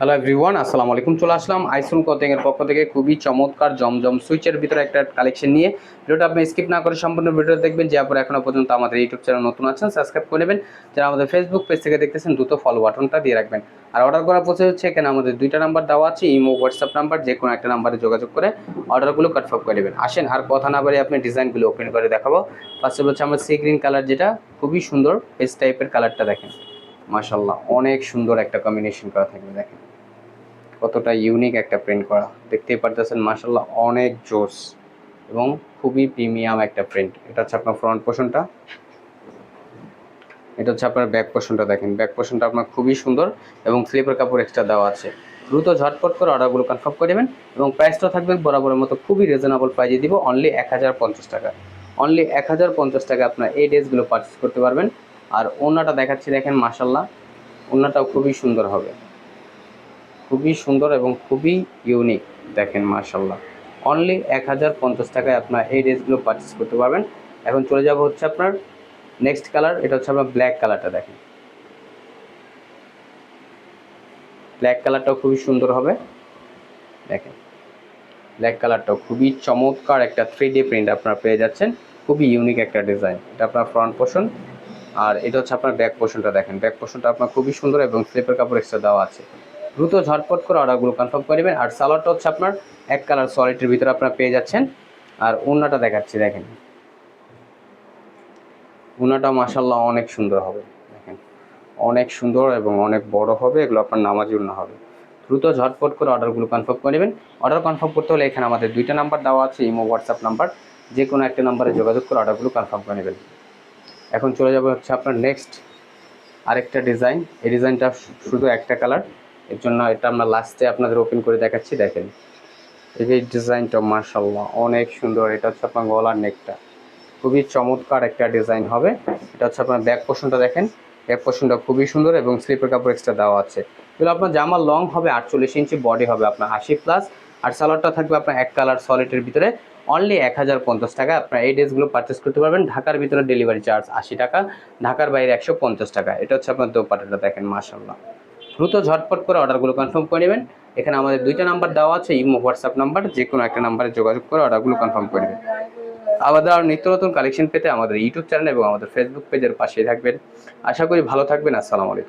Hello everyone আসসালামু আলাইকুম। চলে আসলাম আইসুন কোচিং পক্ষ থেকে। খুবই চমৎকার জমজম সুইচের ভিতরে একটা কালেকশন নিয়ে। ভিডিওটা আপনি স্কিপ না করে সম্পূর্ণ ভিডিও দেখবেন। যে আপনারা এখনও পর্যন্ত আমাদের ইউটিউব চ্যানেল নতুন আছেন সাবস্ক্রাইব করে নেবেন। যারা আমাদের ফেসবুক পেজ থেকে দেখতেছেন, দ্রুত ফলো বাটনটা দিয়ে রাখবেন। আর অর্ডার করার প্রসেস হচ্ছে, এখানে আমাদের দুইটা নাম্বার দেওয়া আছে, ইমো হোয়াটসঅ্যাপ নাম্বার যে কোনো একটা নাম্বারে যোগাযোগ করে অর্ডারগুলো কনফার্ম করে নেবেন। আসেন, আর কথা না বলে আপনি ডিজাইনগুলো ওপেন করে দেখাবো। ফার্স্ট হচ্ছে আমার সি গ্রিন কালার যেটা, খুবই সুন্দর পেজ টাইপের কালারটা দেখেন। মাশাল্লাহ অনেক সুন্দর একটা কম্বিনেশন করা থাকবে, দেখেন। কতটা ইউনিক একটা প্রিন্ট করা। দেখতেই পারতেছেন মাশাল্লাহ অনেক জোস এবং খুবই প্রিমিয়াম একটা প্রিন্ট এটা হচ্ছে আপনার ফ্রন্ট পোর্শনটা এটা হচ্ছে আপনার ব্যাক পোর্শনটা দেখেন। ব্যাক পোর্শনটা আপনার খুবই সুন্দর এবং স্লিপার কাপড় এক্সট্রা দেওয়া আছে। দ্রুত ঝটপট করে অর্ডারগুলো কনফার্ম করে দেবেন এবং প্রাইসটা থাকবে বরাবরের মতো খুবই রিজনেবল প্রাইজে দিব অনলি এক হাজার পঞ্চাশ টাকা। অনলি এক হাজার পঞ্চাশ টাকা আপনার এই ড্রেসগুলো পারচেস করতে পারবেন। আর ওনাটা দেখাচ্ছি, দেখেন মাশাল্লাহ ওনাটাও খুবই সুন্দর হবে। খুবই সুন্দর এবং খুবই ইউনিক দেখেন মার্শাল্লাহ অনলি এক হাজার পঞ্চাশ টাকায় আপনার এই ড্রেসগুলো পারচেস করতে পারবেন। এখন চলে যাব হচ্ছে আপনার নেক্সট কালার এটা হচ্ছে আপনার ব্ল্যাক কালারটা দেখেন। ব্ল্যাক কালারটাও খুবই সুন্দর হবে। দেখেন ব্ল্যাক কালারটাও খুবই চমৎকার একটা থ্রি ডি প্রিন্ট আপনারা পেয়ে যাচ্ছেন। খুবই ইউনিক একটা ডিজাইন এটা আপনার ফ্রন্ট পোর্শন আর এটা হচ্ছে আপনার ব্যাক পোর্শনটা দেখেন। ব্যাক পোর্শনটা আপনার খুবই সুন্দর এবং স্লিপের কাপড় এক্সট্রা দেওয়া আছে। দ্রুত ঝটপট করে অর্ডারগুলো কনফার্ম করে নেবেন। আর সালোয়ারটা হচ্ছে আপনার এক কালার সলিডের ভিতরে আপনার পেয়ে যাচ্ছেন। আর ওনাটা দেখাচ্ছি, দেখেন। ওনাটা মাসাল্লাহ অনেক সুন্দর হবে। দেখেন, অনেক সুন্দর এবং অনেক বড় হবে। এগুলো আপনার নামাজি উন্না হবে। দ্রুত ঝটপট করে অর্ডারগুলো কনফার্ম করে নেবেন। অর্ডার কনফার্ম করতে হলে এখানে আমাদের দুইটা নাম্বার দেওয়া আছে, ইমো হোয়াটসঅ্যাপ নাম্বার যে কোনো একটা নাম্বারে যোগাযোগ করে অর্ডারগুলো কনফার্ম করে নেবেন। এখন চলে যাবে হচ্ছে আপনার নেক্সট আরেকটা ডিজাইন এই ডিজাইনটা শুধু একটা কালারের জন্য এটা আমরা লাস্টে আপনাদের ওপেন করে দেখাচ্ছি, দেখেন। এই ডিজাইনটা মার্শাল্লাহ অনেক সুন্দর। এটা হচ্ছে আপনার গলার নেকটা খুবই চমৎকার একটা ডিজাইন হবে। এটা হচ্ছে আপনার ব্যাক পোর্শনটা দেখেন। ব্যাক পোর্শনটা খুবই সুন্দর এবং স্লিপের কাপড় এক্সট্রা দেওয়া আছে। এগুলো আপনার জামা লং হবে, আটচল্লিশ ইঞ্চি বডি হবে আপনার আশি প্লাস আর সালোয়ারটা থাকবে আপনার এক কালার সলিডের ভিতরে। অনলি এক হাজার পঞ্চাশ টাকা। আপনার এই ড্রেসগুলো পারচেস করতে পারবেন। ঢাকার ভিতরে ডেলিভারি চার্জ আশি টাকা, ঢাকার বাইরে একশো পঞ্চাশ টাকা। এটা হচ্ছে আপনার দোপাটাটা দেখেন মার্শাল্লাহ দ্রুত ঝটপট করে অর্ডারগুলো কনফার্ম করে নেবেন। এখানে আমাদের দুইটা নাম্বার দেওয়া আছে, ইমো হোয়াটসঅ্যাপ নাম্বার যে কোনো একটা নাম্বারে যোগাযোগ করে অর্ডারগুলো কনফার্ম করে নেবেন। আমাদের আর নিত্য নতুন কালেকশন পেতে আমাদের ইউটিউব চ্যানেল এবং আমাদের ফেসবুক পেজের পাশে থাকবেন। আশা করি ভালো থাকবেন। আসসালামু আলাইকুম।